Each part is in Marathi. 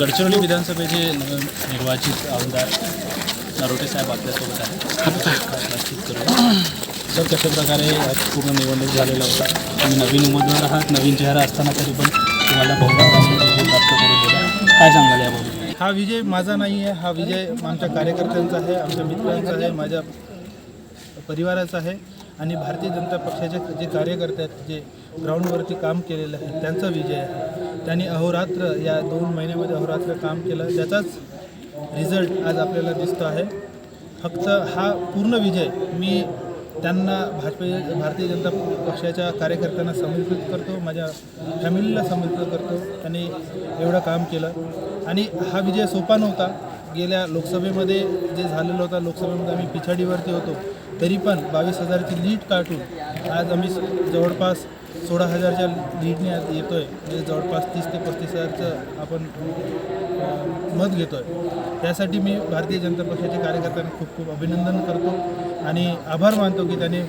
गडचिरोली विधानसभेचे निर्वाचित आमदार नरोटे साहेब आपल्यासोबत आहेत. बातचीत सर कशा प्रकारे पूर्ण निवडणूक झालेला होता? तुम्ही नवीन उमेदवार आहात नवीन चेहरा असताना तरी पण तुम्हाला प्राप्त करून दिला. काय सांगाल याबाबत? हा विजय माझा नाही आहे हा विजय आमच्या कार्यकर्त्यांचा आहे आमच्या मित्रांचा आहे माझ्या परिवाराचा आहे. आणि भारतीय जनता पक्षाचे जे कार्यकर्ते आहेत जे ग्राउंडवरती काम केलेलं आहे त्यांचा विजय आहे. त्यांनी अहोरात्र या दोन महिन्यामध्ये अहोरात्र काम केलं. त्याचाच रिझल्ट आज आपल्याला दिसतो आहे. फक्त हा पूर्ण विजय मी त्यांना भाजपा भारतीय जनता पक्षाच्या कार्यकर्त्यांना समर्पित करतो माझ्या फॅमिलीला समर्पित करतो. त्यांनी एवढं काम केलं. आणि हा विजय सोपा नव्हता. गेल्या लोकसभेमध्ये जे झालेलं होता लोकसभेमध्ये आम्ही पिछाडीवरती होतो. तरी पण बावीस हजारची लीड काढून आज आम्ही जवळपास सोळा हजारच्या लीडने आज येतो आहे म्हणजे जवळपास तीस ते पस्तीस हजारचं आपण मत घेतो आहे त्यासाठी मी भारतीय जनता पक्षाच्या कार्यकर्त्यांना खूप खूप अभिनंदन करतो आणि आभार मानतो की त्याने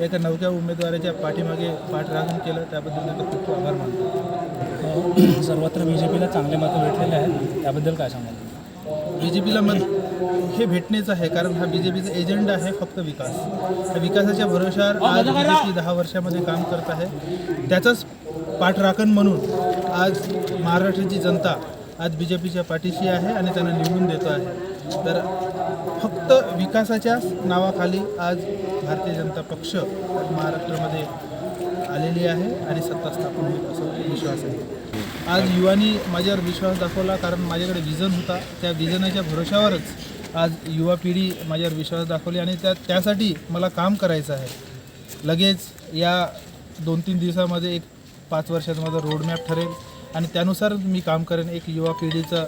एका नवक्या उमेदवाराच्या पाठीमागे पाठराखण केलं. त्याबद्दल त्यांचा खूप खूप आभार मानतो. हो, सर्वत्र बी जे पीला चांगले मतं भेटलेले आहेत. त्याबद्दल काय सांगाल? बी जे पीला मत हे भेटणेच आहे कारण हा बी जे पीचा एजंडा आहे फक्त विकास. त्या विकासाच्या भरोशावर आज बी जे पी दहा वर्षामध्ये काम करत आहे. त्याचंच पाठराखण म्हणून आज महाराष्ट्राची जनता आज बी जे पीच्या पाठीशी आहे आणि त्यांना निवडून देतो आहे. तर फक्त विकासाच्याच नावाखाली आज भारतीय जनता पक्ष महाराष्ट्रामध्ये आलेली आहे आणि सत्ता स्थापन होईल असं विश्वास आहे. आज युवानी माझ्यावर विश्वास दाखवला कारण माझ्याकडे विजन होता. त्या विजनाच्या भरोशावरच आज युवा पिढी माझ्यावर विश्वास दाखवली आणि त्या त्यासाठी मला काम करायचं आहे. लगेच या दोन तीन दिवसामध्ये एक पाच वर्षात माझा रोडमॅप ठरेल आणि त्यानुसार मी काम करेन. एक युवा पिढीचं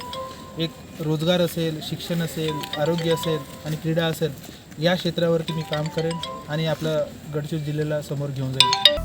एक रोजगार असेल शिक्षण असेल आरोग्य असेल आणि क्रीडा असेल या क्षेत्रावरती मी काम करेन आणि आपलं गडचिरोली जिल्ह्याला समोर घेऊन जाईल.